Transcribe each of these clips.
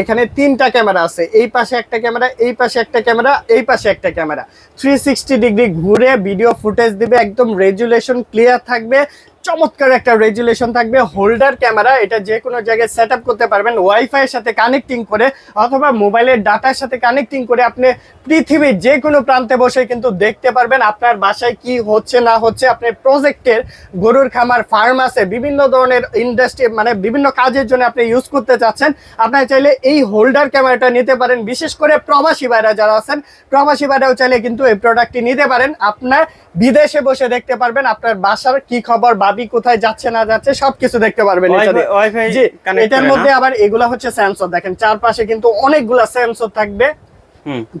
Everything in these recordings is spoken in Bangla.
এখানে তিনটা ক্যামেরা আছে। এই পাশে একটা ক্যামেরা, এই পাশে একটা ক্যামেরা, এই পাশে একটা ক্যামেরা। থ্রি ডিগ্রি ঘুরে ভিডিও ফুটেজ দিবে, একদম রেজুলেশন ক্লিয়ার থাকবে। চমৎকার একটা রেজুলেশন থাকবে। হোল্ডার ক্যামেরা, এটা যে কোনো জায়গায় সেট করতে পারবেন ওয়াইফাই এর সাথে কানেক্টিং করে, অথবা মোবাইলের ডাটার সাথে কানেক্টিং করে আপনি পৃথিবীর যে কোনো প্রান্তে বসে কিন্তু দেখতে পারবেন আপনার বাসায় কি হচ্ছে, না হচ্ছে। আপনি প্রজেক্টের গরুর খামার ফার্ম আছে, বিভিন্ন ধরনের ইন্ডাস্ট্রি মানে বিভিন্ন কাজের জন্য আপনি ইউজ করতে চাচ্ছেন। আপনার চাইলে এই হোল্ডার ক্যামেরাটা নিতে পারেন, বিশেষ করে প্রবাসী ভাইরা যারা আছেন, প্রবাসী ভাইরাও চাইলে কিন্তু এই প্রোডাক্টটি নিতে পারেন। আপনার বিদেশে বসে দেখতে পারবেন, আপনার বাসার কি খবর বাবি কোথায় যাচ্ছে না যাচ্ছে সবকিছু দেখতে পারবেন এটার মধ্যে আবার এগুলা হচ্ছে সেন্সর দেখেন চারপাশে কিন্তু অনেকগুলা সেন্সর থাকবে।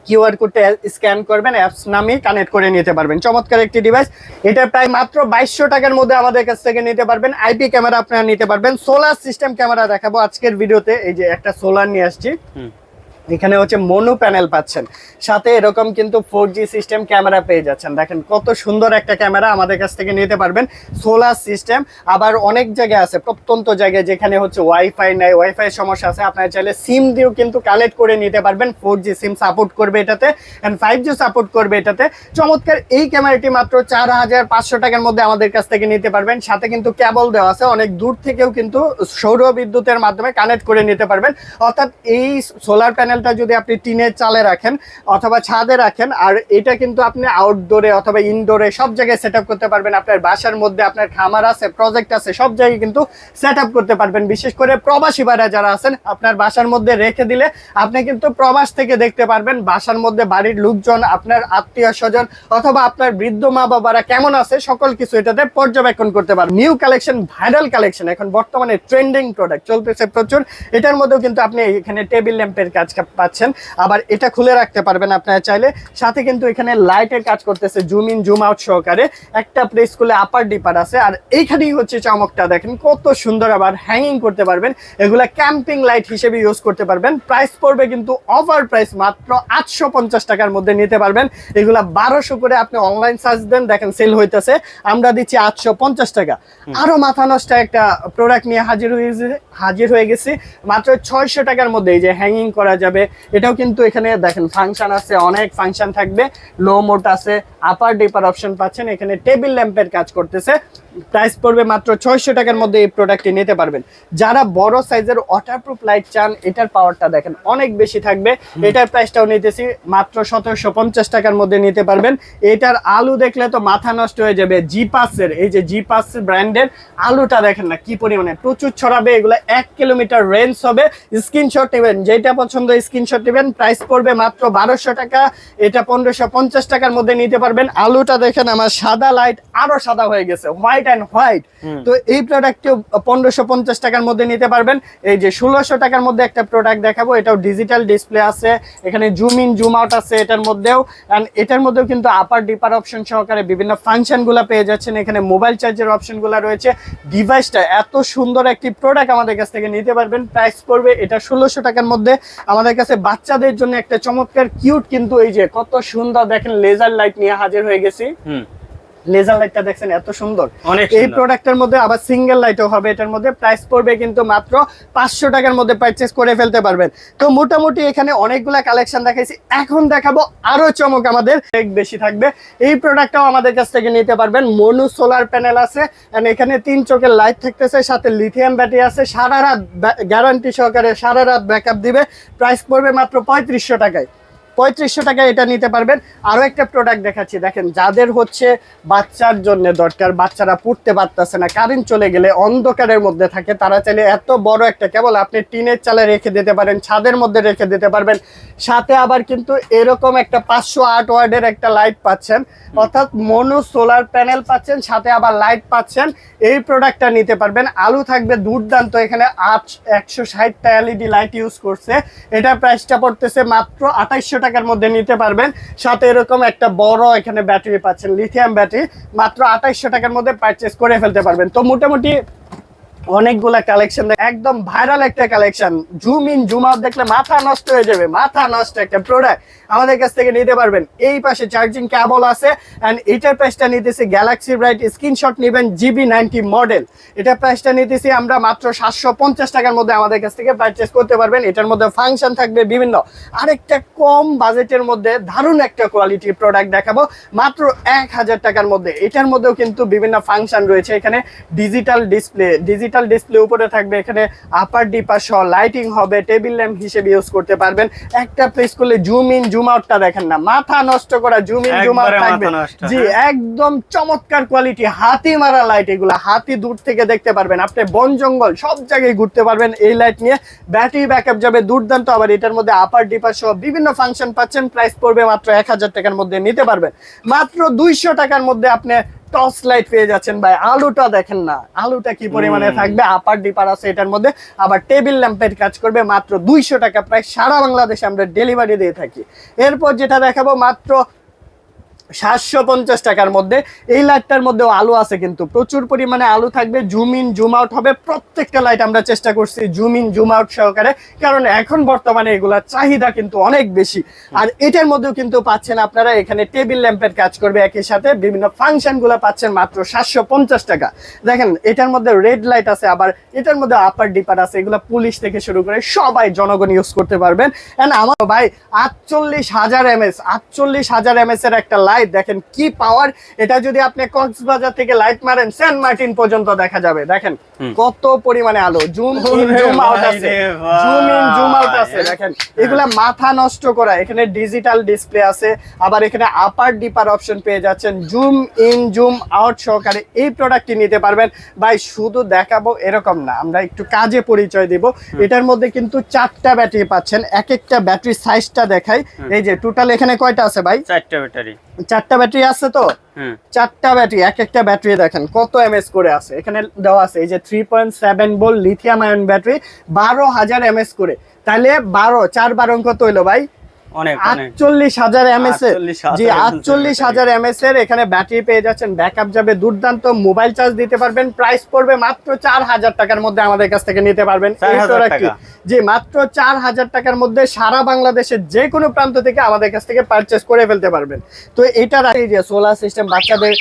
কিউআর কোডটা স্ক্যান করবেন অ্যাপস নামিয়ে কানেক্ট করে নিতে পারবেন। চমৎকার একটি ডিভাইস এটা প্রায় মাত্র বাইশশো টাকার মধ্যে আমাদের কাছ থেকে নিতে পারবেন। আইপি ক্যামেরা আপনারা নিতে পারবেন। সোলার সিস্টেম ক্যামেরা দেখাবো আজকের ভিডিওতে। এই যে একটা সোলার নিয়ে আসছি। এখানে হচ্ছে মনো প্যানেল পাচ্ছেন। সাথে এরকম কিন্তু ফোর জি সিস্টেম ক্যামেরা পেয়ে যাচ্ছেন। দেখেন কত সুন্দর একটা ক্যামেরা আমাদের কাছ থেকে নিতে পারবেন। সোলার সিস্টেম আবার অনেক জায়গায় আছে, প্রত্যন্ত জায়গায় যেখানে হচ্ছে ওয়াইফাই নাই ওয়াইফাই সমস্যা আছে। আপনারা চাইলে সিম দিয়েও কিন্তু কালেক্ট করে নিতে পারবেন। ফোর জি সিম সাপোর্ট করবে এটাতে অ্যান্ড ফাইভ জি সাপোর্ট করবে এটাতে। চমৎকার, এই ক্যামেরাটি মাত্র চার হাজার পাঁচশো টাকার মধ্যে আমাদের কাছ থেকে নিতে পারবেন। সাথে কিন্তু কেবল দেওয়া আছে। অনেক দূর থেকেও কিন্তু সৌর বিদ্যুতের মাধ্যমে কানেক্ট করে নিতে পারবেন। অর্থাৎ এই সোলার প্যানেলটা যদি আপনি টিনের চালে রাখেন অথবা ছাদে রাখেন, আর এটা কিন্তু আপনি আউটডোরে অথবা ইনডোরে সব জায়গায় সেট করতে পারবেন। আপনার বাসার মধ্যে আপনার খামার আছে প্রজেক্ট আছে, সব জায়গায় কিন্তু সেট করতে পারবেন। বিশেষ করে প্রবাসী ভাইরা যারা আছেন, আপনার বাসার মধ্যে রেখে দিলে আপনি কিন্তু প্রবাস থেকে দেখতে পারবেন বাসার মধ্যে বাড়ির লোকজন, আপনার আত্মীয় স্বজন অথবা আপনার বৃদ্ধ মা বাবারা কেমন আছে, সকল কিছু এটাতে পর্যবেক্ষণ করতে পারবেন। নিউ কালেকশন ভাইরাল কালেকশন এখন বর্তমানে ট্রেন্ডিং প্রোডাক্ট চলতেছে প্রচুর। এটার মধ্যেও কিন্তু আপনি এখানে টেবিল ল্যাম্পের কাজ পাচ্ছেন। আবার এটা খুলে রাখতে পারবেন আপনারা চাইলে। সাথে কিন্তু এখানে লাইটের কাজ করতেছে জুম ইন জুম আউট সহকারে। একটা প্লেস খুলে আপার ডিপার আছে। আর এইখানেই হচ্ছে চমকটা দেখেন কত সুন্দর আবার হ্যাঙ্গিং করতে পারবেন। এগুলা ক্যাম্পিং লাইট হিসেবে ইউজ করতে পারবেন। প্রাইস পড়বে কিন্তু অফার প্রাইস মাত্র আটশো পঞ্চাশ টাকার মধ্যে নিতে পারবেন। এগুলা বারোশো করে আপনি অনলাইন সার্চ দেন দেখেন সেল হইতেছে। আমরা দিচ্ছি আটশো পঞ্চাশ টাকা। আরও মাথা নষ্ট একটা প্রোডাক্ট নিয়ে হাজির হয়ে গেছে- হাজির হয়ে গেছি। মাত্র ছয়শো টাকার মধ্যে এই যে হ্যাঙ্গিং করা যাবে। এটাও কিন্তু এখানে দেখেন ফাংশন আছে, অনেক ফাংশন থাকবে। লো মোট আছে আপার ডিপার অপশন পাচ্ছেন, এখানে টেবিল ল্যাম্পের কাজ করতেছে। প্রাইস পড়বে মাত্র ছয়শো টাকার মধ্যে এই প্রোডাক্টটি নিতে পারবেন। যারা বড় সাইজের ওয়াটারপ্রুফ লাইট চান এটার পাওয়ারটা দেখেন অনেক বেশি থাকবে। এটার প্রাইসটাও নিতেছি মাত্র সতেরোশো পঞ্চাশ টাকার মধ্যে নিতে পারবেন। এটার আলু দেখলে তো মাথা নষ্ট হয়ে যাবে জি পাসের এই যে জি পাস ব্র্যান্ডের আলুটা দেখেন না কি পরিমাণে প্রচুর ছড়াবে এগুলো এক কিলোমিটার রেঞ্জ হবে। স্ক্রিনশট নেবেন যেটা পছন্দ স্ক্রিনশট নেবেন প্রাইস পড়বে মাত্র বারোশো টাকা। এটা পনেরোশো পঞ্চাশ টাকার মধ্যে নিতে পারবেন। আলুটা দেখেন আমার সাদা লাইট আরও সাদা হয়ে গেছে হোয়াইট অ্যান্ড হোয়াইট তো এই প্রোডাক্টটি পনেরোশো পঞ্চাশ টাকার মধ্যে নিতে পারবেন। এই যে ষোলোশো টাকার মধ্যে একটা প্রোডাক্ট দেখাবো এটাও ডিজিটাল ডিসপ্লে আছে। এখানে জুম ইন জুম আউট আছে এটার মধ্যেও। অ্যান্ড এটার মধ্যেও কিন্তু আপার ডিপার অপশন সহকারে বিভিন্ন ফাংশনগুলো পেয়ে যাচ্ছেন। এখানে মোবাইল চার্জের অপশনগুলো রয়েছে। ডিভাইসটা এত সুন্দর একটি প্রোডাক্ট আমাদের কাছ থেকে নিতে পারবেন। প্রাইস পড়বে এটা ষোলোশো টাকার মধ্যে। আমাদের কাছে বাচ্চাদের জন্য একটা চমৎকার কিউট কিন্তু এই যে কত সুন্দর দেখেন লেজার লাইট নিয়ে হাজির হয়ে গেছি। লেজার লাইটটা দেখছেন এত সুন্দর। এই। প্রোডাক্টের মধ্যে আবার সিঙ্গেল লাইটও হবে এটার মধ্যে প্রাইস পড়বে কিন্তু মাত্র পাঁচশো টাকার মধ্যে পারচেস করে ফেলতে পারবেন। তো মোটামুটি এখানে অনেকগুলা কালেকশন দেখাইছি এখন দেখাবো আরও চমক আমাদের। এক বেশি থাকবে এই প্রোডাক্টটাও আমাদের কাছ থেকে নিতে পারবেন। মনু সোলার প্যানেল আছে and এখানে তিন চোখের লাইট থাকতেছে সাথে লিথিয়াম ব্যাটারি আছে সারা রাত গ্যারান্টি সহকারে সারা রাত ব্যাকআপ দিবে। প্রাইস পড়বে মাত্র পঁয়ত্রিশশো টাকায়। পঁয়ত্রিশশো টাকায় এটা নিতে পারবেন। আরও একটা প্রোডাক্ট দেখাচ্ছি, দেখেন, যাদের হচ্ছে বাচ্চার জন্য দরকার, বাচ্চারা পড়তে পারতেছে না, কারেন্ট চলে গেলে অন্ধকারের মধ্যে থাকে, তারা চাইলে এত বড় একটা, কেবল আপনি টিনের চালে রেখে দিতে পারেন, ছাদের মধ্যে রেখে দিতে পারবেন। সাথে আবার কিন্তু এরকম একটা পাঁচশো আট ওয়ার্ডের একটা লাইট পাচ্ছেন, অর্থাৎ মনো সোলার প্যানেল পাচ্ছেন, সাথে আবার লাইট পাচ্ছেন, এই প্রোডাক্টটা নিতে পারবেন। আলু থাকবে দুর্দান্ত, এখানে আট, একশো ষাটটা এলইডি লাইট ইউজ করছে। এটার প্রাইসটা পড়তেছে মাত্র আঠাইশশো টাকার মধ্যে নিতে পারবেন। সাথে এরকম একটা বড় এখানে ব্যাটারি পাচ্ছেন লিথিয়াম ব্যাটারি মাত্র আঠাইশশো টাকার মধ্যে পারচেস করে ফেলতে পারবেন। তো মোটামুটি অনেকগুলা কালেকশন একদম ভাইরাল একটা collection zoom in zoom out দেখলে মাথা নষ্ট হয়ে যাবে, মাথা নষ্ট একটা প্রোডাক্ট আমাদের কাছ থেকে নিতে পারবেন। এই পাশে চার্জিং কেবল আছে এন্ড এটার প্রাইসটা নিতেছি গ্যালাক্সি ব্রাইট স্ক্রিনশট নেবেন জিবি নাইনটি মডেল এটা প্রাইসটা নিতেছি আমরা মাত্র সাতশো পঞ্চাশ টাকার মধ্যে আমাদের কাছ থেকে পারচেস করতে পারবেন। এটার মধ্যে ফাংশন থাকবে বিভিন্ন। আরেকটা কম বাজেটের মধ্যে দারুণ একটা কোয়ালিটির প্রোডাক্ট দেখাবো, মাত্র এক হাজার টাকার মধ্যে। এটার মধ্যেও কিন্তু বিভিন্ন ফাংশন রয়েছে এখানে। ডিজিটাল ডিসপ্লে ডিজিটাল ডিসপ্লে উপরে থাকবে এখানে আপার ডিপার সহ লাইটিং হবে টেবিল ল্যাম্প হিসেবে ইউজ করতে পারবেন। একটা প্রেস করলে জুম ইন জুম আউটটা দেখেন না মাথা নষ্ট করা জুম ইন জুম আউট থাকবে। জি হ্যাঁ। একদম চমৎকার কোয়ালিটি হাতি মারা লাইট এগুলো হাতি দূর থেকে দেখতে পারবেন। আপনি বন জঙ্গল সব জায়গায় ঘুরতে পারবেন এই লাইট নিয়ে। ব্যাটারি ব্যাকআপ যাবে দুর্দান্ত আবার এটার মধ্যে আপার ডিপার সহ বিভিন্ন ফাংশন পাচ্ছেন। প্রাইস পড়বে মাত্র এক হাজার টাকার মধ্যে নিতে পারবেন। মাত্র দুইশো টাকার মধ্যে আপনি টর্চ লাইট পেয়ে যাচ্ছেন ভাই। আলুটা দেখেন না। আলুটা কি পরিমাণে থাকবে? আপার ডিপার আছে এটার মধ্যে। আবার টেবিল ল্যাম্পের কাজ করবে মাত্র দুইশো টাকা। প্রায় সারা বাংলাদেশে আমরা ডেলিভারি দিয়ে থাকি। এরপর যেটা দেখাবো মাত্র সাতশো পঞ্চাশ টাকার মধ্যে। এই লাইটটার মধ্যেও আলো আছে কিন্তু। প্রচুর পরিমাণে আলো থাকবে জুম ইন জুম আউট হবে। প্রত্যেকটা লাইট আমরা চেষ্টা করছি জুম ইন জুম আউট সহকারে। কারণ এখন বর্তমানে এগুলা চাহিদা কিন্তু অনেক বেশি। আর এটার মধ্যেও কিন্তু পাচ্ছেন আপনারা, এখানে টেবিল ল্যাম্পের কাজ করবে একই সাথে। বিভিন্ন ফাংশনগুলো পাচ্ছেন মাত্র সাতশো পঞ্চাশ টাকা। দেখেন, এটার মধ্যে রেড লাইট আছে, আবার এটার মধ্যে আপার ডিপার আছে। এগুলো পুলিশ থেকে শুরু করে সবাই জনগণ ইউজ করতে পারবেন। এন্ড আমার ভাই, আটচল্লিশ হাজার এমএস আটচল্লিশ হাজার এমএস এর একটা লাইট দেখেন কি পাওয়ার এটা যদি আপনি কক্সবাজার থেকে লাইট মারেন সেন্ট মার্টিন পর্যন্ত দেখা যাবে। দেখেন কত পরিমাণে আলো। জুম ইন জুম আউট আছে। জুম ইন জুম আউট আছে। দেখেন। এগুলা মাথা নষ্ট করা। এখানে ডিজিটাল ডিসপ্লে আছে। আবার এখানে আপার ডিপার অপশন পেয়ে যাচ্ছেন। জুম ইন জুম আউট সহকারে এই প্রোডাক্টটি নিতে পারবেন। ভাই শুধু দেখাবো এরকম না। আমরা একটু কাজে পরিচয় দিব। এটার মধ্যে কিন্তু চারটা ব্যাটারি পাচ্ছেন। এক একটা ব্যাটারি সাইজটা দেখাই। এই যে টোটাল এখানে কয়টা আছে ভাই? চারটা ব্যাটারি চারটা ব্যাটারি আছে তো? হুম চারটা ব্যাটারি এক একটা ব্যাটারি দেখেন কত এমএস করে আছে। এখানে দেওয়া আছে এই যে থ্রি পয়েন্ট সেভেন বোল লিথিয়াম আয়ন ব্যাটারি বারো হাজার এমএস করে। তাহলে বারো চার বারো কত হইল ভাই। আটচল্লিশ হাজার এমএস এর। জি আটচল্লিশ হাজার এমএস এর এখানে ব্যাটারি পেয়ে যাচ্ছেন। ব্যাকআপ যাবে দুর্দান্ত মোবাইল চার্জ দিতে পারবেন। প্রাইস পড়বে মাত্র চার হাজার টাকার মধ্যে আমাদের কাছ থেকে নিতে পারবেন। এই 4,000 প্রোডাক্টটি টাকা। জি মাত্র চার হাজার টাকার মধ্যে সারা বাংলাদেশের যে কোনো প্রান্ত থেকে আমাদের কাছ থেকে পারচেস করে ফেলতে পারবেন। তো এটার যে সোলার সিস্টেম বাচ্চাদের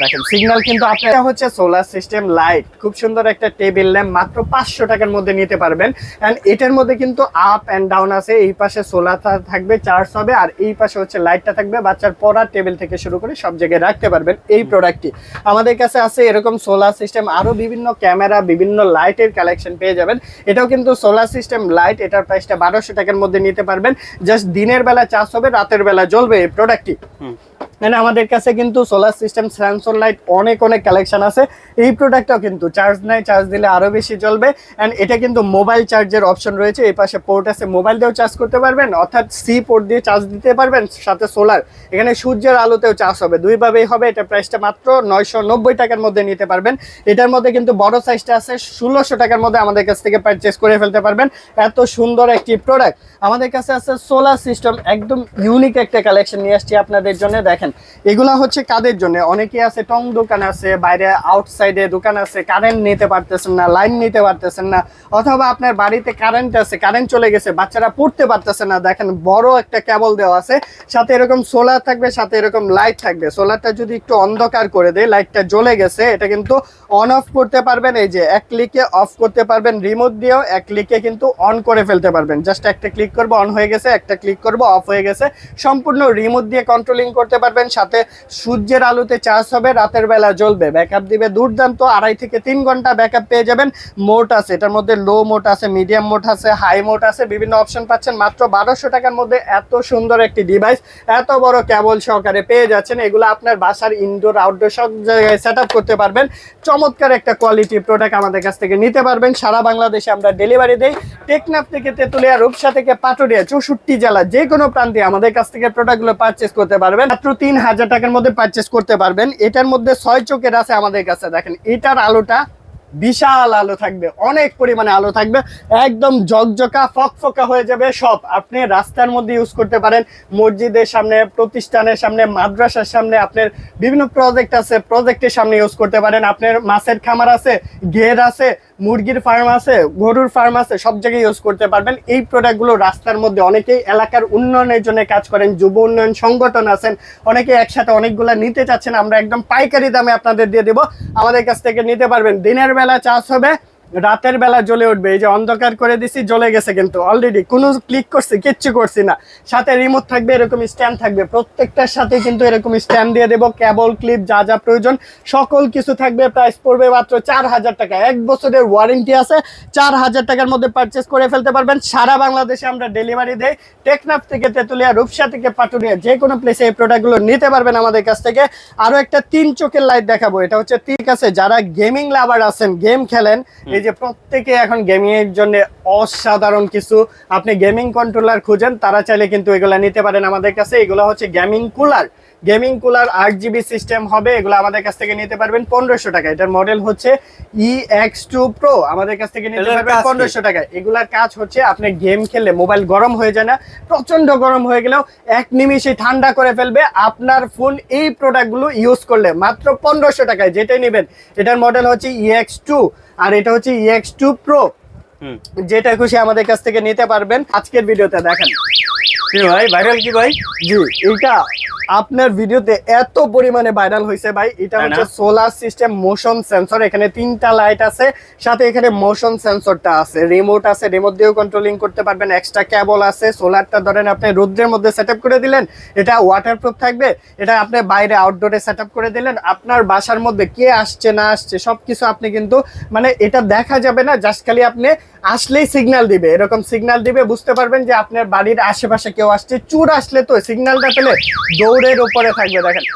দেখেন সিগন্যাল কিন্তু আপনার হচ্ছে সোলার সিস্টেম লাইট খুব সুন্দর একটা টেবিল ল্যাম্প মাত্র পাঁচশো টাকার মধ্যে নিতে পারবেন। অ্যান্ড এটার মধ্যে কিন্তু আপ অ্যান্ড ডাউন আছে। এই পাশে সোলার থাকবে। চার্জ হবে আর এই পাশে হচ্ছে লাইটটা থাকবে। বাচ্চার পড়ার টেবিল থেকে শুরু করে সব জায়গায় রাখতে পারবেন এই প্রোডাক্টটি আমাদের কাছে আছে এরকম সোলার সিস্টেম আরও বিভিন্ন ক্যামেরা বিভিন্ন লাইটের কালেকশন পেয়ে যাবেন। এটাও কিন্তু সোলার সিস্টেম লাইট এটার প্রাইসটা বারোশো টাকার মধ্যে নিতে পারবেন। জাস্ট দিনের বেলা চার্জ হবে রাতের বেলা জ্বলবে এই প্রোডাক্টটি হুম। মানে আমাদের কাছে কিন্তু সোলার সিস্টেম সেন্সর লাইট অনেক অনেক কালেকশন আছে। এই প্রোডাক্টটাও কিন্তু চার্জ নেয় চার্জ দিলে আরও বেশি চলবে অ্যান্ড এটা কিন্তু মোবাইল চার্জের অপশন রয়েছে। এই পাশে পোর্ট আছে মোবাইল দিয়েও চার্জ করতে পারবেন, অর্থাৎ সি পোর্ট দিয়ে চার্জ দিতে পারবেন, সাথে সোলার এখানে সূর্যের আলোতেও চার্জ হবে। দুইভাবেই হবে, এটা প্রাইসটা মাত্র নয়শো নব্বই টাকার মধ্যে নিতে পারবেন। এটার মধ্যে কিন্তু বড় সাইজটা আছে, ষোলোশো টাকার মধ্যে আমাদের কাছ থেকে পারচেস করে ফেলতে পারবেন। এত সুন্দর একটি প্রোডাক্ট আমাদের কাছে আছে সোলার সিস্টেম একদম ইউনিক একটা কালেকশন নিয়ে আসছি আপনাদের জন্য। দেখেন এগুলা হচ্ছে কাদের জন্য? অনেকে আছে টং দোকান আছে, বাইরে আউটসাইডে দোকান আছে কারেন্ট নিতে পারতেছেন না লাইন নিতে পারতেছেন না, অথবা আপনার বাড়িতে কারেন্ট আছে কারেন্ট চলে গেছে, বাচ্চারা পড়তে পারতেছে না, দেখেন বড় একটা কেবল দেওয়া আছে, সাথে এরকম সোলার থাকবে, সাথে এরকম লাইট থাকবে সোলারটা যদি একটু অন্ধকার করে দেয় লাইটটা জ্বলে গেছে, এটা কিন্তু অন অফ করতে পারবেন, এই যে এক ক্লিকে অফ করতে পারবেন রিমোট দিয়েও এক ক্লিকে কিন্তু অন করে ফেলতে পারবেন জাস্ট একটা ক্লিক করব অন হয়ে গেছে, একটা ক্লিক করব অফ হয়ে গেছে, সম্পূর্ণ রিমোট দিয়ে কন্ট্রোলিং করতে পারবেন সাথে সূর্যের আলোতে চার্জ হবে, রাতের বেলা জ্বলবে। ব্যাকআপ দিবে দুর্দান্ত, আড়াই থেকে তিন ঘণ্টা ব্যাকআপ পেয়ে যাবেন। মোট আছে, এটার মধ্যে লো মোট আছে মিডিয়াম মোট আছে হাই মোট আছে, বিভিন্ন অপশন পাচ্ছেন। মাত্র বারোশো টাকার মধ্যে এত সুন্দর একটি ডিভাইস এত বড় কেবল সহকারে পেয়ে যাচ্ছেন। এগুলো আপনার বাসার ইনডোর আউটডোর সব জায়গায় সেট করতে পারবেন। চমৎকার একটা কোয়ালিটি প্রোডাক্ট আমাদের কাছ থেকে নিতে পারবেন। সারা বাংলাদেশে আমরা ডেলিভারি দেই। টেকনাফ থেকে তেতুলিয়া, রূপসা থেকে পাটুরিয়া, চৌষট্টি জেলা যে কোনো প্রান্তে আমাদের কাছ থেকে প্রোডাক্টগুলো পারচেস করতে পারবেন। মাত্র তিন হাজার টাকার মধ্যে পারচেস করতে পারবেন। এটার মধ্যে ছয় চোখের আছে আমাদের কাছে, দেখেন। এটার আলোটা বিশাল আলো থাকবে, অনেক পরিমাণে আলো থাকবে। একদম জকজকা ফকফকা হয়ে যাবে সব। আপনি রাস্তার মধ্যে ইউজ করতে পারেন, মসজিদের সামনে, প্রতিষ্ঠানের সামনে, মাদ্রাসার সামনে, আপনার বিভিন্ন প্রজেক্ট আছে প্রজেক্টের সামনে ইউজ করতে পারেন। আপনার মাছের খামার আছে, ঘের আছে মুরগির ফার্ম আছে, গরুর ফার্ম আছে, সব জায়গায় ইউজ করতে পারবেন। এই প্রোডাক্টগুলো রাস্তার মধ্যে অনেকেই এলাকার উন্নয়নের জন্য কাজ করেন, যুব উন্নয়ন সংগঠন আছেন, অনেকে একসাথে অনেকগুলো নিতে চাচ্ছেন, আমরা একদম পাইকারি দামে আপনাদের দিয়ে দেবো। আমাদের কাছ থেকে নিতে পারবেন। দিনের বেলা চাষ হবে রাতের বেলা জ্বলে উঠবে। এই যে অন্ধকার করে দিছি, জ্বলে গেছে কিন্তু অলরেডি কোনো ক্লিক করছি, কিচ্ছু করছি না। সাথে রিমোট থাকবে, এরকম স্ট্যান্ড থাকবে। প্রত্যেকটার সাথে কিন্তু এরকম স্ট্যান্ড দিয়ে দেবো। কেবল ক্লিপ যা যা প্রয়োজন, সকল কিছু থাকবে। প্রাইস পড়বে মাত্র চার হাজার টাকা। এক বছরের ওয়ারেন্টি আছে। চার হাজার টাকার মধ্যে পারচেস করে ফেলতে পারবেন। সারা বাংলাদেশে আমরা ডেলিভারি দেই। টেকনাফ থেকে তেতুলিয়া, রূপসা থেকে পাটুরিয়া যে কোনো প্লেসে এই প্রোডাক্টগুলো নিতে পারবেন আমাদের কাছ থেকে। আরও একটা তিন চোখের লাইট দেখাবো। এটা হচ্ছে ঠিক আছে, যারা গেমিং লাভার আছেন গেম খেলেন, এই যে প্রত্যেকে এখন গেমিং এর জন্য অসাধারণ কিছু। আপনি গেমিং কন্ট্রোলার খুঁজেন, তারা চাইলে কিন্তু এগুলা নিতে পারেন আমাদের কাছে। এগুলো হচ্ছে গেমিং কুলার গেমিং কুলার আট জিবি সিস্টেম হবে এগুলো আমাদের কাছ থেকে নিতে পারবেন পনেরোশো টাকা। এটার মডেল হচ্ছে ই এক্স টু প্রো আমাদের কাছ থেকে নিতে পারবেন পনেরোশো টাকায়। এগুলার কাজ হচ্ছে আপনি গেম খেললে মোবাইল গরম হয়ে যায় না প্রচণ্ড গরম হয়ে গেলেও এক নিমিষে ঠান্ডা করে ফেলবে আপনার ফোন এই প্রোডাক্টগুলো ইউজ করলে। মাত্র পনেরোশো টাকায় যেটাই নেবেন এটার মডেল হচ্ছে ই এক্স টু আর এটা হচ্ছে ই এক্স টু প্রো হুম। যেটা খুশি আমাদের কাছ থেকে নিতে পারবেন। আজকের ভিডিওতে দেখেন। কি ভাই ভাইরাল কি ভাই? জি এটা আপনার ভিডিওতে এত পরিমাণে ভাইরাল হয়েছে ভাই এটা হচ্ছে সোলার সিস্টেম মোশন সেন্সর এখানে তিনটা লাইট আছে সাথে এখানে মোশন সেন্সরটা আছে রিমোট আছে রিমোট দিয়েও কন্ট্রোলিং করতে পারবেন এক্সট্রা কেবল আছে সোলারটা ধরেন আপনি রোদ্রের মধ্যে সেট করে দিলেন এটা ওয়াটারপ্রুফ থাকবে এটা আপনি বাইরে আউটডোরে সেট করে দিলেন আপনার বাসার মধ্যে কে আসছে না আসছে সবকিছু আপনি কিন্তু মানে এটা দেখা যাবে না জাস্ট খালি আপনি আসলেই সিগন্যাল দিবে এরকম সিগন্যাল দিবে বুঝতে পারবেন যে আপনার বাড়ির আশেপাশে কেউ আসছে চুর আসলে তো সিগন্যালটা পেলে দৌড়ের উপরে থাকবে, দেখেন।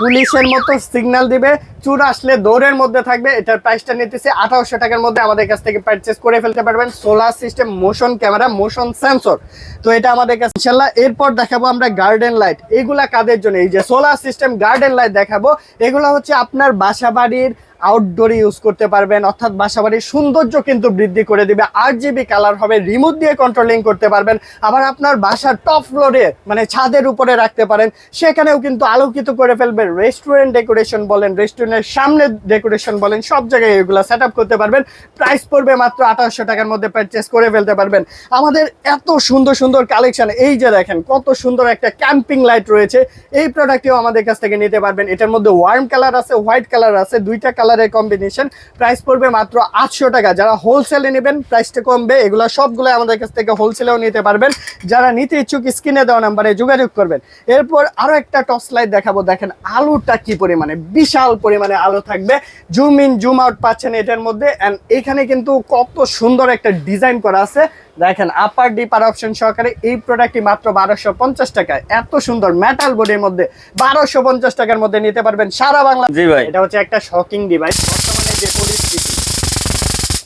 পুলিশের মতো সিগন্যাল দিবে, চুর আসলে দৌড়ের মধ্যে থাকবে, এটার প্রাইসটা নিতেছে আঠারোশো টাকার মধ্যে আমাদের কাছ থেকে পারচেস করে ফেলতে পারবেন। Solar system motion camera motion sensor তো এটা আমাদের কাছে ইনশাল্লাহ এরপর দেখাবো আমরা গার্ডেন লাইট এগুলা কাদের জন্য? এই যে সোলার সিস্টেম গার্ডেন লাইট দেখাবো। এগুলো হচ্ছে আপনার বাসা বাড়ির আউটডোরে ইউজ করতে পারবেন, অর্থাৎ বাসাবাড়ির সৌন্দর্য কিন্তু বৃদ্ধি করে দিবে আর জিবি কালার হবে রিমোট দিয়ে কন্ট্রোলিং করতে পারবেন, আবার আপনার বাসার টপ ফ্লোরে মানে ছাদের উপরে রাখতে পারেন, সেখানেও কিন্তু আলোকিত করে ফেলবেন রেস্টুরেন্ট ডেকোরেশন বলেন রেস্টুরেন্টের সামনে ডেকোরেশন বলেন, সব জায়গায় এগুলো সেট করতে পারবেন প্রাইস পড়বে মাত্র আঠারোশো টাকার মধ্যে পারচেস করে ফেলতে পারবেন। আমাদের এত সুন্দর সুন্দর কালেকশন এই যে দেখেন, কত সুন্দর একটা ক্যাম্পিং লাইট রয়েছে, এই প্রোডাক্টটিও আমাদের কাছ থেকে নিতে পারবেন, এটার মধ্যে ওয়ার্ম কালার আছে হোয়াইট কালার আছে, দুইটা কালারের কম্বিনেশন প্রাইস পড়বে মাত্র আটশো টাকা। যারা হোলসেলে নেবেন প্রাইসটা কমবে। এগুলো সবগুলো আমাদের কাছ থেকে হোলসেলেও নিতে পারবেন। যারা নিতে ইচ্ছুক, স্ক্রিনে দেওয়া নাম্বারে যোগাযোগ করবেন। এরপর আরও একটা টর্চ লাইট দেখাবো। দেখেন আলোটা কি পরিমাণে, বিশাল পরিমাণে আলো থাকবে। জুম ইন জুম আউট পাচ্ছেন এটার মধ্যে। অ্যান্ড এখানে কিন্তু কত সুন্দর একটা ডিজাইন করা আছে। দেখেন আপার ডিপার অপশন সহকারে এই প্রোডাক্টটি মাত্র বারোশো পঞ্চাশ টাকায়। এত সুন্দর মেটাল বডির মধ্যে বারোশো পঞ্চাশ টাকার মধ্যে নিতে পারবেন সারা বাংলা জি ভাই। এটা হচ্ছে একটা শকিং ডিভাইস বর্তমানে যে পরিস্থিতি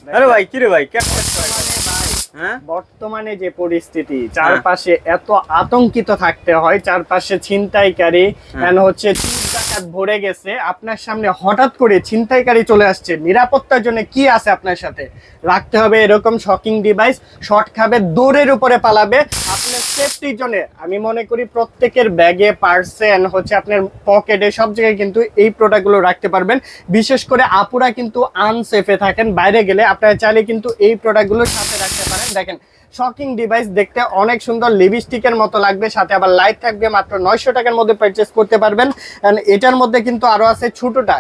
আরে ভাই কি ভাই কেমন বর্তমানে ভাই হ্যাঁ? বর্তমানে যে পরিস্থিতি চারপাশে এত আতঙ্কিত থাকতে হয় চারপাশে ছিনতাইকারী হ্যাঁ। হচ্ছে ভরে গেছে, আপনার সামনে হঠাৎ করে ছিনতাইকারী চলে আসছে। নিরাপত্তার জন্য কি আছে আপনার সাথে? রাখতে হবে এরকম শকিং ডিভাইস শর্ট খাবে, দৌড়ের উপরে পালাবে। আপনার সেফটির জন্য, আমি মনে করি প্রত্যেকের ব্যাগে পার্সে হচ্ছে আপনার পকেটে সব জায়গায় কিন্তু এই প্রোডাক্টগুলো রাখতে পারবেন। বিশেষ করে আপুরা কিন্তু আনসেফে থাকেন, বাইরে গেলে আপনারা চাইলে কিন্তু এই প্রোডাক্টগুলো সাথে রাখতে পারেন। দেখেন শকিং ডিভাইস দেখতে অনেক সুন্দর লিপস্টিকের মতো লাগবে, সাথে আবার লাইট থাকবে, মাত্র নয়শো টাকার মধ্যে পারচেস করতে পারবেন। And এটার মধ্যে কিন্তু আরও আছে ছোটোটা।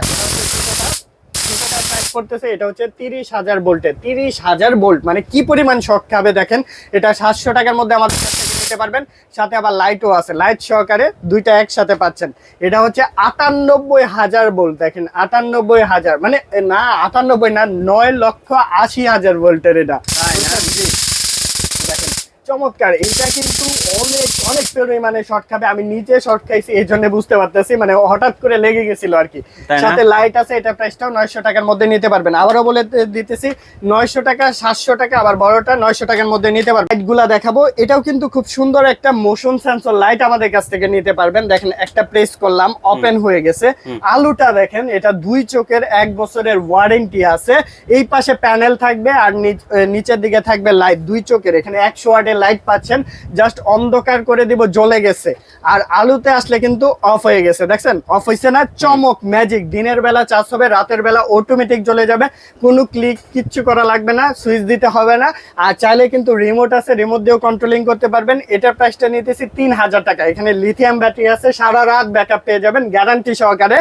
পড়তেছে, এটা হচ্ছে তিরিশ হাজার তিরিশ হাজার মানে পরিমাণ শক খাবে দেখেন? এটা সাতশো টাকার মধ্যে পারবেন। সাথে আবার লাইটও আছে। লাইট সহকারে দুইটা একসাথে পাচ্ছেন। এটা হচ্ছে আটানব্বই হাজার দেখেন, আটানব্বই হাজার। মানে না, আটানব্বই না, নয় লক্ষ আশি হাজার ভোল্টের এটা। দেখেন চমৎকার। এটা কিন্তু অনেক অনেক পরিমাণে শর্ট খাবে। আমি নিজে শর্ট খাইছি এই জন্য বুঝতে পারতেছি। মানে হঠাৎ করে লেগে গেছিল আর কি। সাথে লাইট আছে এটা প্রাইসটাও নয়শো টাকার মধ্যে নিতে পারবেন। আবারও বলে দিতেছি নয়শো টাকা সাতশো টাকা আবার বড়টা নয়শো টাকার মধ্যে নিতে পারবেন। লাইটগুলা দেখাবো। এটাও কিন্তু খুব সুন্দর একটা মোশন সেন্সর লাইট আমাদের কাছ থেকে নিতে পারবেন। দেখেন একটা প্রেস করলাম ওপেন হয়ে গেছে। আলুটা দেখেন এটা দুই চোখের এক বছরের ওয়ারেন্টি আছে। এই পাশে প্যানেল থাকবে আর নিচ- নিচের দিকে থাকবে লাইট দুই চোখের এখানে একশো ওয়ার্ডের লাইট পাচ্ছেন জাস্ট অন্ধকার করে দিব, জ্বলে গেছে। আর আলুতে আসলে কিন্তু অফ হয়ে গেছে, দেখছেন? অফ হয়েছে না, চমক ম্যাজিক দিনের বেলা চার্জ হবে, রাতের বেলা অটোমেটিক জ্বলে যাবে। কোনো ক্লিক কিচ্ছু করা লাগবে না সুইচ দিতে হবে না। আর চাইলে কিন্তু রিমোট আছে রিমোট দিয়েও কন্ট্রোলিং করতে পারবেন। এটার প্রাইসটা নিতেছি তিন হাজার টাকা। এখানে লিথিয়াম ব্যাটারি আছে, সারা রাত ব্যাকআপ পেয়ে যাবেন গ্যারান্টি সহকারে।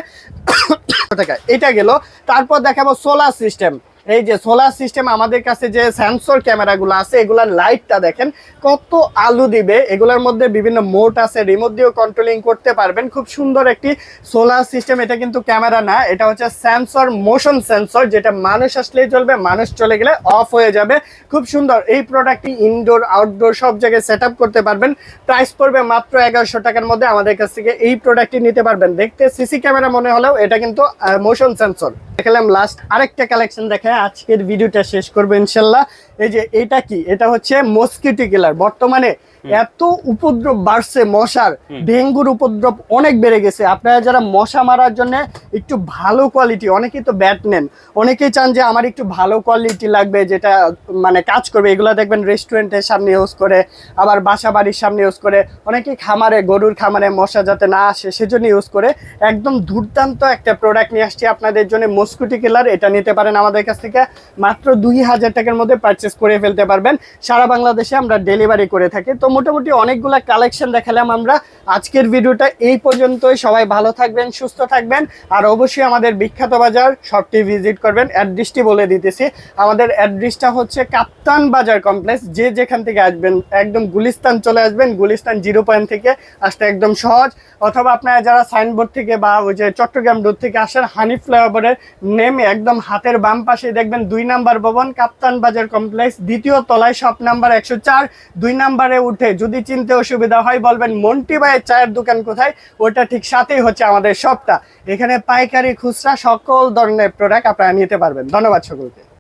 এটা গেল। তারপর দেখাবো সোলার সিস্টেম এই যে সোলার সিস্টেম আমাদের কাছে যে সেন্সর ক্যামেরাগুলো আছে, এগুলার লাইটটা দেখেন, কত আলু দিবে। এগুলোর মধ্যে বিভিন্ন মোট আছে রিমোট দিয়েও কন্ট্রোলিং করতে পারবেন। খুব সুন্দর একটি সোলার সিস্টেম এটা কিন্তু ক্যামেরা না, এটা হচ্ছে সেন্সর মোশন সেন্সর যেটা মানুষ আসলেই চলবে, মানুষ চলে গেলে অফ হয়ে যাবে। খুব সুন্দর, এই প্রোডাক্টটি ইনডোর আউটডোর সব জায়গায় সেট করতে পারবেন। প্রাইস পড়বে মাত্র এগারোশো টাকার মধ্যে, আমাদের কাছ থেকে এই প্রোডাক্টটি নিতে পারবেন। দেখতে সিসি ক্যামেরা মনে হলেও এটা কিন্তু মোশন সেন্সর দেখালাম লাস্ট আরেকটা কালেকশন দেখে আজকের ভিডিওটা শেষ করব ইনশাল্লাহ। এই যে এটা কি? এটা হচ্ছে মস্কিটো কিলার বর্তমানে এত উপদ্রব বাড়ছে মশার ডেঙ্গুর উপদ্রব অনেক বেড়ে গেছে। আপনারা যারা মশা মারার জন্য একটু ভালো কোয়ালিটি অনেকেই তো ব্যাট নেন। অনেকেই চান যে আমার একটু ভালো কোয়ালিটি লাগবে যেটা মানে কাজ করবে। এগুলো দেখবেন রেস্টুরেন্টের সামনে ইউজ করে আবার বাসা বাড়ির সামনে ইউজ করে। অনেকেই খামারে গরুর খামারে মশা যাতে না আসে সেজন্য ইউজ করে। একদম দুর্দান্ত একটা প্রোডাক্ট নিয়ে আসছি আপনাদের জন্য। মস্কুটি কিলার এটা নিতে পারেন আমাদের কাছ থেকে। মাত্র দুই হাজার টাকার মধ্যে পারচেস করে ফেলতে পারবেন। সারা বাংলাদেশে আমরা ডেলিভারি করে থাকি। তো মোটামুটি অনেকগুলা কালেকশন দেখালাম আমরা। আজকের ভিডিওটা এই পর্যন্তই। সবাই ভালো থাকবেন, সুস্থ থাকবেন। আর অবশ্যই আমাদের বিখ্যাত বাজার শপটি ভিজিট করবেন। অ্যাড্রেসটি বলে দিতেছি। আমাদের অ্যাড্রেসটা হচ্ছে কাপ্তান বাজার কমপ্লেক্স যে যেখান থেকে আসবেন, একদম গুলিস্তান চলে আসবেন। গুলিস্তান জিরো পয়েন্ট থেকে আসতে একদম সহজ। অথবা আপনারা যারা সাইনবোর্ড থেকে বা ওই যে চট্টগ্রাম রোড থেকে আসেন হানি ফ্লাইওভারের নেমে একদম হাতের বাম পাশে দেখবেন দুই নাম্বার ভবন, কাপ্তান বাজার কমপ্লেক্স দ্বিতীয় তলায় শপ নাম্বার একশো চার। দুই নাম্বারে উঠে যদি চিনতে অসুবিধা হয় বলবেন, মন্টি ভাইয়ের চায়ের দোকান কোথায়? ওটা ঠিক সাথেই হচ্ছে আমাদের সবটা। এখানে পাইকারি খুচরা সকল ধরনের প্রোডাক্ট আপনারা নিতে পারবেন। ধন্যবাদ সকলকে।